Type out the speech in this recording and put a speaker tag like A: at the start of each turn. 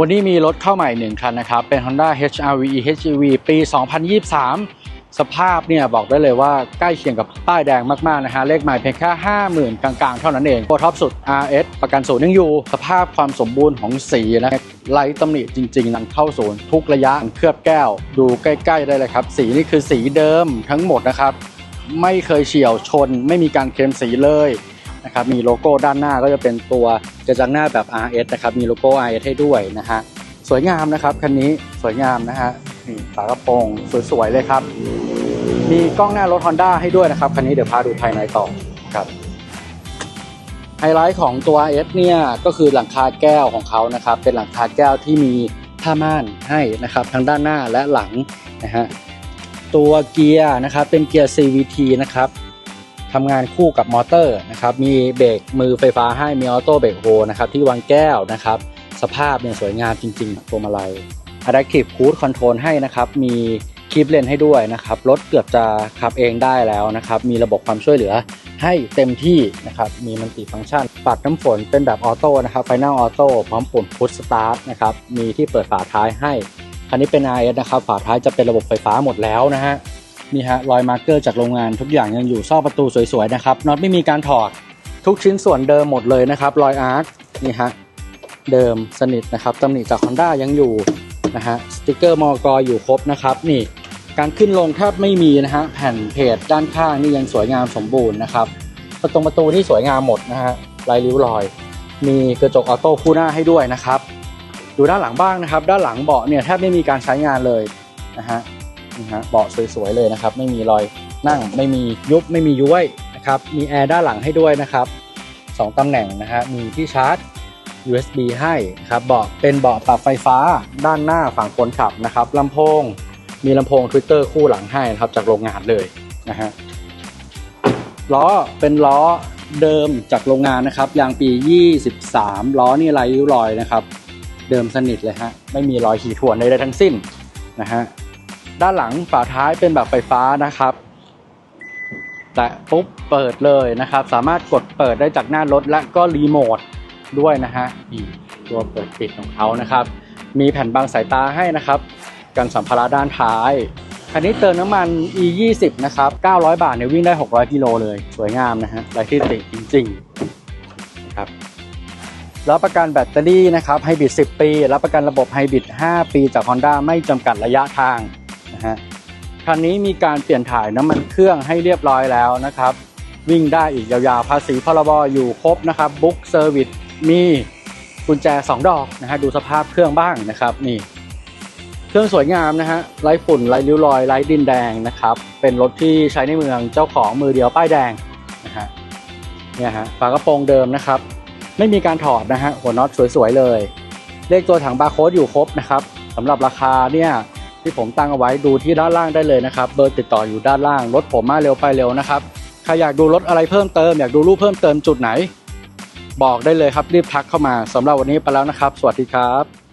A: วันนี้มีรถเข้าใหม่หนึ่งคันนะครับ เป็น Honda HR-V HEV ปี 2023 สภาพเนี่ยบอกได้เลยว่าใกล้เคียงกับป้ายแดงมากๆนะฮะ เลขหมายเพียงแค่ 50,000 กลางๆ เท่านั้นเองตัวท็อปสุด RS ประกันศูนย์ยังอยู่ สภาพความสมบูรณ์ของสีนะไร้ตำหนิจริงๆนั้นเข้าศูนย์ทุกระยะเคลือบแก้ว ดูใกล้ๆได้เลยครับ สีนี่คือสีเดิมทั้งหมดนะครับ ไม่เคยเฉียวชน ไม่มีการเคลมสีเลย นะครับมีโลโก้ด้านหน้าก็จะเป็นตัวกระจังหน้าแบบ RS นะครับมีโลโก้ RS ให้ด้วยนะฮะสวยงามนะครับคันนี้สวยงามนะฮะนี่ฝากระโปรงสวยๆเลยครับ มีกล้องหน้ารถ Honda ให้ด้วยนะครับคันนี้เดี๋ยวพาดูภายในต่อครับไฮไลท์ของตัว S เนี่ยก็คือหลังคาแก้วของเขานะครับเป็นหลังคาแก้วที่มีผ้าม่านให้นะครับทั้งด้านหน้าและหลังนะฮะตัวเกียร์นะครับเป็นเกียร์ CVT นะครับ ทำงานคู่กับมอเตอร์นะครับ มีเบรกมือไฟฟ้าให้ มีออโต้เบรกโฮนะครับที่วางแก้วนะครับ สภาพเนี่ยสวยงามจริงๆพวงมาลัย Adaptive Cruise Control ให้นะครับ มีคลิปเลนให้ด้วยนะครับ รถเกือบจะขับเองได้แล้วนะครับ มีระบบความช่วยเหลือให้เต็มที่นะครับ มีมันติฟังก์ชัน ปัดน้ำฝนเป็นแบบออโต้นะครับ ไฟหน้าออโต้พร้อมปุ่มพุชสตาร์ทนะครับ มีที่เปิดฝาท้ายให้ คันนี้เป็น RS นะครับ ฝาท้ายจะเป็นระบบไฟฟ้าหมดแล้วนะฮะ นี่ฮะรอยมาร์เกอร์จากโรงงานทุกอย่างยังอยู่ซอกประตูสวยๆนะครับน็อตไม่มีการถอดทุกชิ้นส่วนเดิมหมดเลยนะครับรอยอาร์คนี่ฮะเดิมสนิทนะครับตำหนิจาก Honda ยังอยู่นะฮะสติกเกอร์มอกอยู่ครบนะครับนี่การขึ้นลงแทบไม่มีนะฮะแผ่นเพจด้านข้างนี่ยังสวยงามสมบูรณ์นะครับประตูประตูนี่สวยงามหมดนะฮะลายริ้วรอย มีกระจกออโต้คู่หน้าให้ด้วยนะครับ ดูด้านหลังบ้างนะครับ ด้านหลังเบาะเนี่ยแทบไม่มีการใช้งานเลยนะฮะ นี่ฮะเบาะสวยๆเลยนะครับ ไม่มีรอยนั่งไม่มียุบไม่มีย้วยนะครับ มีแอร์ด้านหลังให้ด้วยนะครับสองตำแหน่งนะฮะมีที่ชาร์จ USB ให้ครับเบาะเป็นเบาะปรับไฟฟ้าด้านหน้าฝั่งคนขับนะครับลำโพง มีลำโพง Twitter คู่หลังให้นะครับจากโรงงานเลยนะฮะล้อเป็นล้อเดิมจากโรงงานนะครับยางปี 23 ล้อนี่ไรริ้วรอยนะครับ เดิมสนิทเลยฮะไม่มีรอยขีดข่วนใดๆทั้งสิ้นนะฮะ ด้านหลังฝาท้ายเป็นแบบไฟฟ้านะครับ แต่ปุ๊บเปิดเลยนะครับ สามารถกดเปิดได้จากหน้ารถและก็รีโมทด้วยนะฮะอีตัวเปิดปิดของเขานะครับ มีแผ่นบังสายตาให้นะครับ กันสัมภาระด้านท้ายคันนี้เติมน้ำมัน e 2 0นะครับ 900 บาทเนี่ยวิ่งได้ 600 กิโลเลย สวยงามนะฮะไรที่ติจริงๆครับรับประกันแบตเตอรี่นะครับไฮบริด 10 ปี รับประกันระบบไฮบริด 5 ปีจาก Honda ไม่จำกัดระยะทาง นะฮะคันนี้มีการเปลี่ยนถ่ายน้ำมันเครื่องให้เรียบร้อยแล้วนะครับ วิ่งได้อีกยาวๆภาษีพรบอยู่ครบนะครับบุ๊กเซอร์วิสมีกุญแจ 2 ดอกนะฮะดูสภาพเครื่องบ้างนะครับนี่เครื่องสวยงามนะฮะไร้ฝุ่นไร้ริ้วรอยไร้ดินแดงนะครับ เป็นรถที่ใช้ในเมืองเจ้าของมือเดียวป้ายแดงนะฮะเนี่ยฮะฝากระโปรงเดิมนะครับ ไม่มีการถอดนะฮะหัวน็อตสวยๆเลย เลขตัวถังบาร์โค้ดอยู่ครบนะครับสำหรับราคาเนี่ย ที่ผมตั้งเอาไว้ดูที่ด้านล่างได้เลยนะครับ เบอร์ติดต่ออยู่ด้านล่าง รถผมมาเร็วไปเร็วนะครับ ใครอยากดูรถอะไรเพิ่มเติม อยากดูรูปเพิ่มเติมจุดไหน บอกได้เลยครับรีบทักเข้ามาสำหรับวันนี้ไปแล้วนะครับ สวัสดีครับ